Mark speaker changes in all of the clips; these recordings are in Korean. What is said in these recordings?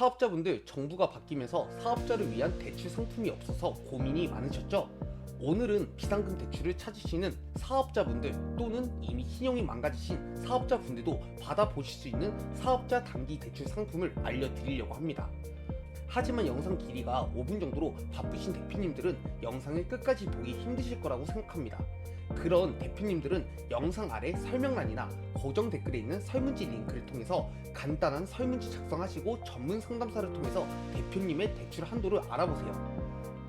Speaker 1: 사업자분들 정부가 바뀌면서 사업자를 위한 대출 상품이 없어서 고민이 많으셨죠? 오늘은 비상금 대출을 찾으시는 사업자분들 또는 이미 신용이 망가지신 사업자분들도 받아보실 수 있는 사업자 단기 대출 상품을 알려드리려고 합니다. 하지만 영상 길이가 5분 정도로 바쁘신 대표님들은 영상을 끝까지 보기 힘드실 거라고 생각합니다. 그런 대표님들은 영상 아래 설명란이나 고정 댓글에 있는 설문지 링크를 통해서 간단한 설문지 작성하시고 전문 상담사를 통해서 대표님의 대출 한도를 알아보세요.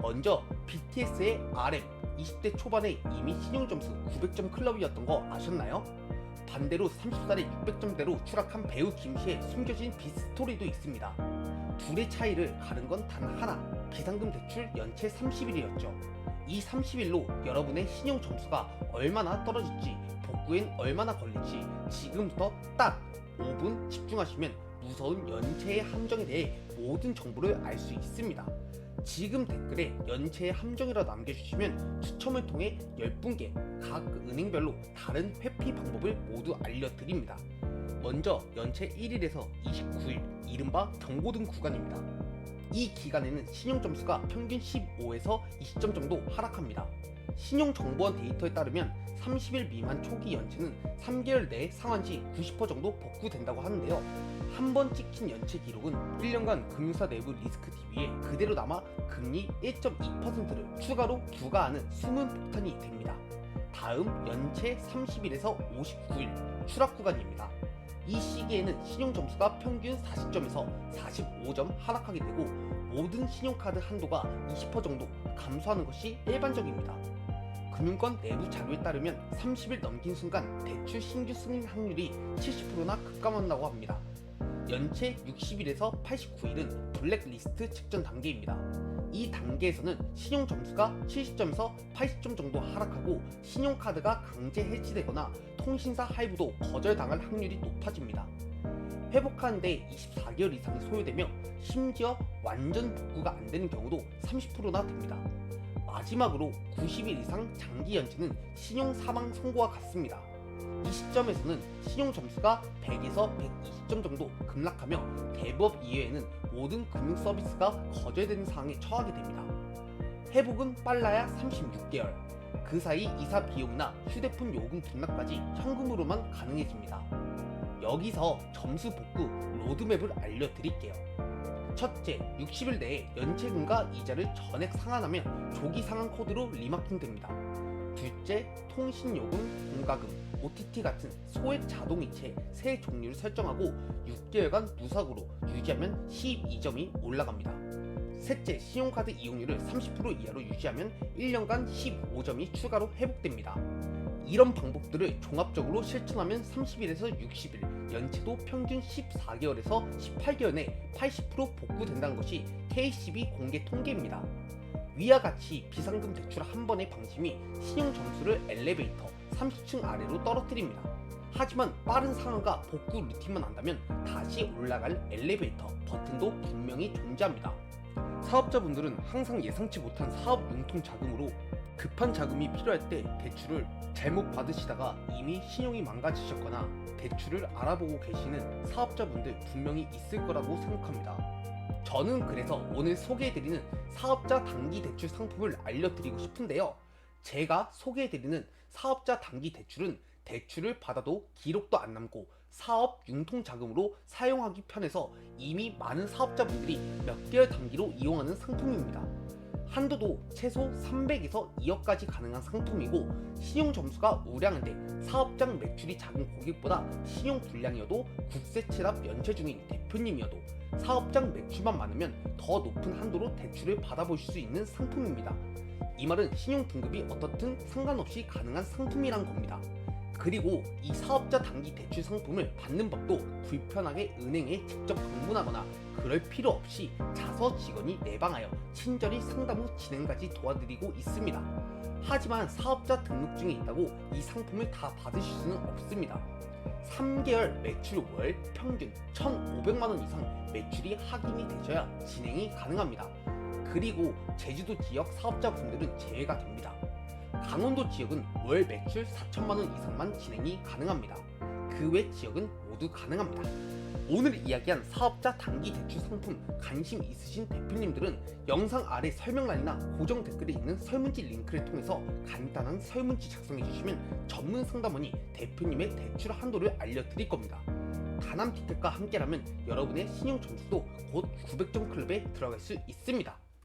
Speaker 1: 먼저 BTS의 RM 20대 초반에 이미 신용 점수 900점 클럽이었던 거 아셨나요? 반대로 30살에 600점대로 추락한 배우 김씨의 숨겨진 비스토리도 있습니다. 둘의 차이를 가른 건 단 하나, 비상금 대출 연체 30일이었죠. 이 30일로 여러분의 신용 점수가 얼마나 떨어질지, 복구엔 얼마나 걸릴지 지금부터 딱 5분 집중하시면 무서운 연체의 함정에 대해 모든 정보를 알 수 있습니다. 지금 댓글에 연체의 함정이라 남겨주시면 추첨을 통해 10분께 각 은행별로 다른 회피 방법을 모두 알려드립니다. 먼저 연체 1일에서 29일, 이른바 경고등 구간입니다. 이 기간에는 신용 점수가 평균 15에서 20점 정도 하락합니다. 신용정보원 데이터에 따르면 30일 미만 초기 연체는 3개월 내에 상환 시 90% 정도 복구된다고 하는데요. 한 번 찍힌 연체 기록은 1년간 금융사 내부 리스크 DB에 그대로 남아 금리 1.2%를 추가로 부과하는 숨은 폭탄이 됩니다. 다음 연체 30일에서 59일 추락 구간입니다. 이 시기에는 신용 점수가 평균 40점에서 45점 하락하게 되고 모든 신용카드 한도가 20% 정도 감소하는 것이 일반적입니다. 금융권 내부 자료에 따르면 30일 넘긴 순간 대출 신규 승인 확률이 70%나 급감한다고 합니다. 연체 60일에서 89일은 블랙리스트 직전 단계입니다. 이 단계에서는 신용 점수가 70점에서 80점 정도 하락하고 신용카드가 강제 해지되거나 통신사 할부도 거절당할 확률이 높아집니다. 회복하는데 24개월 이상이 소요되며 심지어 완전 복구가 안 되는 경우도 30%나 됩니다. 마지막으로 90일 이상 장기 연체는 신용 사망 선고와 같습니다. 이 시점에서는 신용 점수가 100에서 120점 정도 급락하며 대부업 이외에는 모든 금융 서비스가 거절되는 상황에 처하게 됩니다. 회복은 빨라야 36개월. 그 사이 이사 비용이나 휴대폰 요금 등락까지 현금으로만 가능해집니다. 여기서 점수 복구 로드맵을 알려드릴게요. 첫째, 60일 내에 연체금과 이자를 전액 상환하면 조기 상환 코드로 리마킹 됩니다. 둘째, 통신요금, 공과금, OTT 같은 소액 자동이체 세 종류를 설정하고 6개월간 무삭으로 유지하면 12점이 올라갑니다. 셋째, 신용카드 이용률을 30% 이하로 유지하면 1년간 15점이 추가로 회복됩니다. 이런 방법들을 종합적으로 실천하면 30일에서 60일, 연체도 평균 14개월에서 18개월 내 80% 복구된다는 것이 KCB 공개 통계입니다. 위와 같이 비상금 대출 한 번의 방침이 신용 점수를 엘리베이터 30층 아래로 떨어뜨립니다. 하지만 빠른 상황과 복구 루틴만 안다면 다시 올라갈 엘리베이터 버튼도 분명히 존재합니다. 사업자분들은 항상 예상치 못한 사업 융통 자금으로 급한 자금이 필요할 때 대출을 잘못 받으시다가 이미 신용이 망가지셨거나 대출을 알아보고 계시는 사업자분들 분명히 있을 거라고 생각합니다. 저는 그래서 오늘 소개해드리는 사업자 단기 대출 상품을 알려드리고 싶은데요. 제가 소개해드리는 사업자 단기 대출은 대출을 받아도 기록도 안 남고 사업 융통 자금으로 사용하기 편해서 이미 많은 사업자분들이 몇 개월 단기로 이용하는 상품입니다. 한도도 최소 300에서 2억까지 가능한 상품이고 신용 점수가 우량한데 사업장 매출이 작은 고객보다 신용 불량이어도 국세 체납 연체 중인 대표님이어도 사업장 매출만 많으면 더 높은 한도로 대출을 받아보실 수 있는 상품입니다. 이 말은 신용 등급이 어떻든 상관없이 가능한 상품이란 겁니다. 그리고 이 사업자 단기 대출 상품을 받는 법도 불편하게 은행에 직접 방문하거나 그럴 필요 없이 자서 직원이 내방하여 친절히 상담 후 진행까지 도와드리고 있습니다. 하지만 사업자 등록증이 있다고 이 상품을 다 받으실 수는 없습니다. 3개월 매출 월 평균 1,500만원 이상 매출이 확인이 되셔야 진행이 가능합니다. 그리고 제주도 지역 사업자분들은 제외가 됩니다. 강원도 지역은 월 매출 4천만 원 이상만 진행이 가능합니다. 그 외 지역은 모두 가능합니다. 오늘 이야기한 사업자 단기 대출 상품 관심 있으신 대표님들은 영상 아래 설명란이나 고정 댓글에 있는 설문지 링크를 통해서 간단한 설문지 작성해 주시면 전문 상담원이 대표님의 대출 한도를 알려드릴 겁니다. 다남티텍과 함께라면 여러분의 신용 점수도 곧 900점 클럽에 들어갈 수 있습니다.